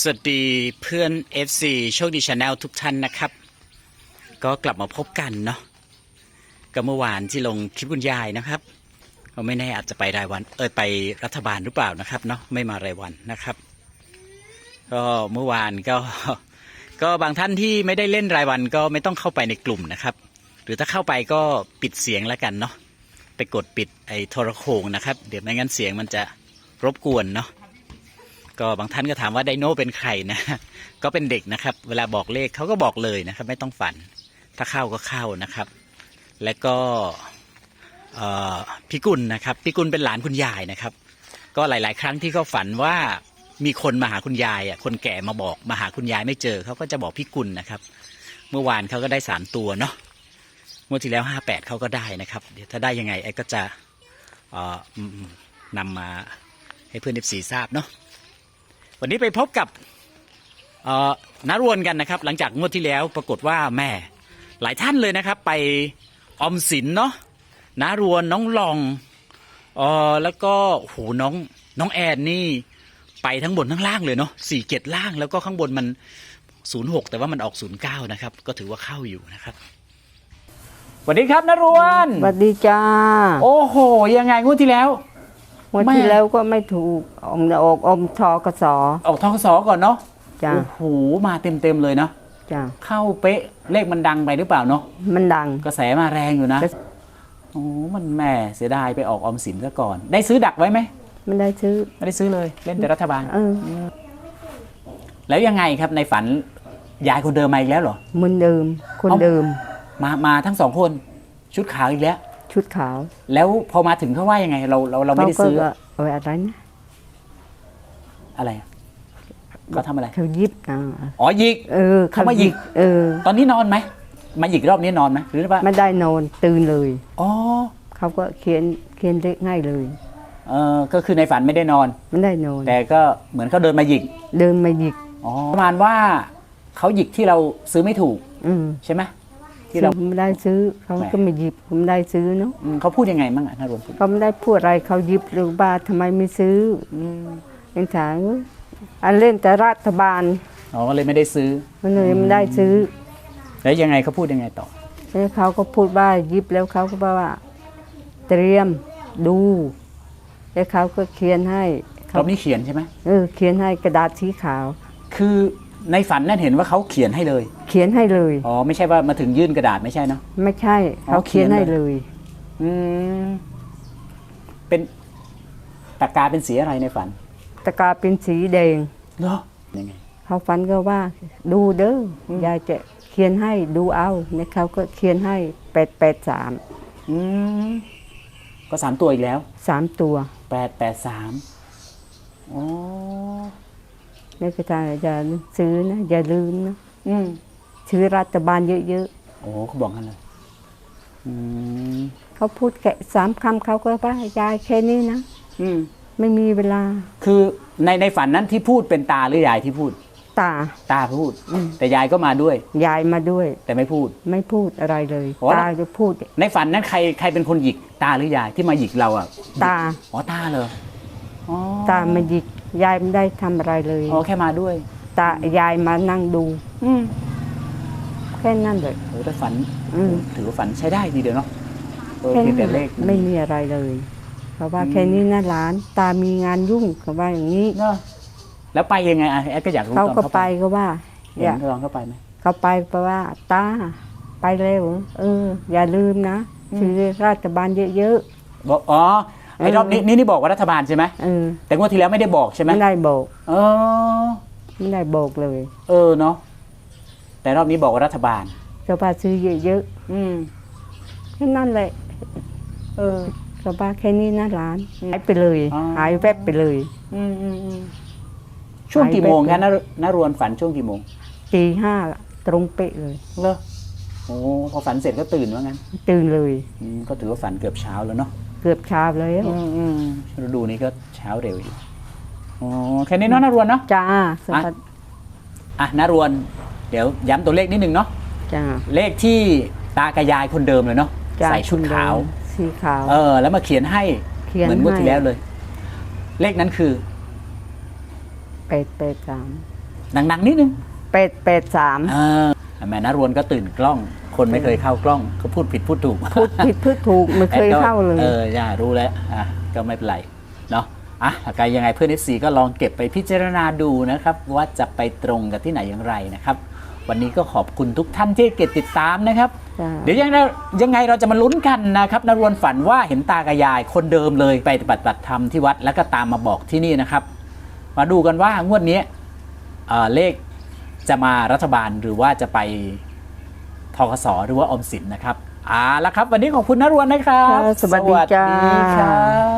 สวัสดีเพื่อน FC โชคดีชาแนลทุกท่านนะครับ ก็กลับมาพบกันเนาะก็เมื่อวานที่ลงคลิปคุณยายนะครับก็ไม่แน่อาจจะไปรายวันเออไปรัฐบาลหรือเปล่านะครับเนาะไม่มารายวันนะครับ ก็เมื่อวานก็ก็บางท่านที่ไม่ได้เล่นรายวันก็ไม่ต้องเข้าไปในกลุ่มนะครับ หรือถ้าเข้าไปก็ปิดเสียงแล้วกันเนาะไปกดปิดไอ้โทรโขงนะครับ เดี๋ยวไม่งั้นเสียงมันจะรบกวนเนาะ ก็บางท่านก็ถามว่าไดโนเป็นใครนะ ก็เป็นเด็กนะครับ เวลาบอกเลขเขาก็บอกเลยนะครับ ไม่ต้องฝัน ถ้าเข้าก็เข้านะครับ และก็พี่กุลนะครับพี่กุลเป็นหลานคุณยายนะครับ ก็หลาย ๆ ครั้งที่เขาฝันว่ามีคนมาหาคุณยายอะคนแก่มาบอกมาหาคุณยายไม่เจอเขาก็จะบอกพี่กุลนะครับ เมื่อวานเขาก็ได้สามตัวเนาะเมื่อที่แล้วห้าแปดเขาก็ได้นะครับเดี๋ยวถ้าได้ยังไงไอ้ก็จะนำมาให้เพื่อนเอฟซีทราบเนาะ วันนี้ไปพบกับเอ่อน้ารวนกันนะครับ หลังจากงวดที่แล้วปรากฏว่าแม่ หลายท่านเลยนะครับ ไปออมสินเนาะน้ารวนน้องลองเออแล้วก็โอ้โหน้องน้องแอนนี่ ไปทั้งบนทั้งล่างเลยเนาะสี่เจ็ดล่างแล้วก็ข้างบนมันศูนย์หกแต่ว่ามันออกศูนย์เก้านะครับ ก็ถือว่าเข้าอยู่นะครับสวัสดีครับนารวนสวัสดีจ้า โอ้โห ยังไงงวดที่แล้ว วันแม่ที่แล้วก็ไม่ถูกอมออกอมทอกสอออกทกสก่อนเนาะจ้าโอ้โหมาเต็มเต็มๆเลยเนาะจ้าเข้าเป๊ะเลขมันดังไปหรือเปล่าเนาะมันดังกระแสมาแรงอยู่นะกระโอ้มันแหม่เสียดายไปออกออมสินซะก่อน ได้ซื้อดักไว้ไหมไม่ได้ซื้อไม่ได้ซื้อเลยเล่นแต่รัฐบาลเออแล้วยังไงครับในฝันยายคนเดิมมาอีกแล้วเหรอเหมือนเดิมคนเอ้าเดิม มามาทั้งสองคน ชุดขาวอีกแล้ว ชุดขาวแล้วพอมาถึงเขาว่ายังไง เราเราเราไม่ได้ก็ซื้อเอออะไรนะอะไรอะเขาทำอะไร เขายิบอ่าอ๋อหยิก เออเขามาหยิก เออ ตอนนี้นอนไหม มาหยิกรอบนี้นอนไหมหรือว่าไม่ได้นอนตื่นเลย อ๋อเขาก็เขียนเขียนเลขง่ายเลย เออก็คือในฝันไม่ได้นอน ไม่ได้นอน แต่ก็เหมือนเขาเดินมาหยิก เดินมาหยิก อ๋อประมาณว่าเขาหยิกที่เราซื้อไม่ถูก อืม ใช่ไหม ที่เราไม่ได้ซื้อเขาก็ไม่หยิบไม่ได้ซื้อเนาะอืมเขาพูดยังไงมั่งอะนารวนพูดเขาไม่ได้พูดอะไรเขาหยิบหรือว่าทำไมไม่ซื้ออืมยังถามว่าอันเล่นแต่รัฐบาลอ๋อก็เลยไม่ได้ซื้อ มันเลยไม่ได้ซื้อ แล้วยังไงเขาพูดยังไงต่อแล้วเขาก็พูดว่ายิบแล้วเขาก็บอกว่า เตรียมดูแล้วเขาก็เขียนให้รเขาอบนี้เขียนใช่ไหมเออเขียนให้กระดาษสีขาว คือ ในฝันนั่นเห็นว่าเขาเขียนให้เลย เขียนให้เลย อ๋อไม่ใช่ว่ามาถึงยื่นกระดาษไม่ใช่เนาะ ไม่ใช่อ๋อเขาเขียนเขียนให้เลยเลยอืมเป็นปากกาเป็นสีอะไรในฝันตะกร้าเป็นสีแดงเหรอยังไงเขาฝันก็ว่า ดูเด้ออยายจะเขียนให้ดูเอาเนี่ยเขาก็เขียนให้แปดแปดสามอืมก็สามตัวอีกแล้วสามตัวแปดแปดสามอ๋อ นี่ก็จะอย่าซื้อนะอย่าลืมนะอืมซื้อรัฐบาลเยอะโอ้เขาบอกกันเลยอืมๆเขาพูดแค่สามคำเขาก็ว่ายายแค่นี้นะอืมไม่มีเวลาคือในในฝันนั้นที่พูดเป็นตาหรือยายที่พูด ตา ตาพูดแต่ยายก็มาด้วย ยายมาด้วย แต่ไม่พูด ไม่พูดอะไรเลยโอ้ตาจะพูด ในฝันนั้นใครใครเป็นคนหยิกตาหรือยายที่มาหยิกเราอะตา อ๋อตาเลยอ๋อตามาหยิก ยายไม่ได้ทำอะไรเลยอ๋อแค่มาด้วยตายายมานั่งดู อืมแค่นั้นเลยโอ้แต่ฝันอืมถือว่าฝันใช้ได้ทีเดียวเนาะเออแค่เพียงนั้นแต่เลขไม่มีอะไรเลยเขาว่าแค่นี้นะหลาน ตามีงานยุ่งเขาว่าอย่างนี้ เนาะแล้วไปยังไงอะแอดก็อยากรู้เขาตอนก็เขาไปไปก็ว่าเห็อย่านเขาลองเข้าไปไหม เขาไปเพราะว่า ตาไปเร็วเออ อย่าลืมนะซื้อรัฐบาลเยอะบอกอ๋อ ไอ้รอบนี้นี่นี่บอกว่ารัฐบาลใช่ไหมๆเออแต่งวดที่แล้วไม่ได้บอกใช่ไหมไม่ได้บอก เออ ไม่ได้บอกเลยเออเนาะแต่รอบนี้บอกว่ารัฐบาลเขาว่าซื้อเยอะอืม ๆแค่นั้นแหละเออเขาว่าแค่นี้นะหลานหายไปเลย อ๋อ หายแวบไปเลยอืมอืมอืมช่วงกี่โมงคะนนารวนฝันช่วงกี่โมงตีห้าตรงเป๊ะเลย เลอโอ้พอฝันเสร็จก็ตื่นว่างั้นตื่นเลย อืมก็ถือว่าฝันเกือบเช้าแล้วเนาะ เกือบเช้าเลยอะอืมอืมฤดูนี้ก็เช้าเร็วอยู่อ๋อแค่นี้เนาะนารวนเนาะจ้าสวัสดีอะนารวน เดี๋ยวย้ำตัวเลขนิดนึงเนาะจ้าเลขที่ตากระยายคนเดิมเลยเนาะจ้าใส่ชุดขาวสีขาว เออ แล้วมาเขียนให้เขียนเหมือนงวดที่ให้แล้วเลย เลขนั้นคือแปดแปดสามดังๆนิดนึงเป็ดเป็ดสามเออ แม่นารวนก็ตื่นกล้อง คนไม่เคยเข้ากล้องก็พูดผิดพูดถูกพูดผิดพูดถูกไม่เคยเข้าเลยเอออย่ารู้แล้วอะก็ไม่เป็นไรเนาะอะแล้วก็ยังไงเพื่อน FC ก็ลองเก็บไปพิจารณาดูนะครับ ว่าจะไปตรงกับที่ไหนอย่างไรนะครับ วันนี้ก็ขอบคุณทุกท่านที่เก็บติดตามนะครับจ้ะเดี๋ยวยังไงยังไงเราจะมาลุ้นกันนะครับนรวนฝันว่าเห็นตากระยายคนเดิมเลยไปปฏิบัติธรรมที่วัดแล้วก็ตามมาบอกที่นี่นะครับ มาดูกันว่างวดนี้เอ่อเลข จะมารัฐบาลหรือว่าจะไปทกสหรือว่าออมสินนะครับเอาละครับ วันนี้ขอบคุณนรวนนะครับ ค่ะสวัสดีจ้า สวัสดีครับ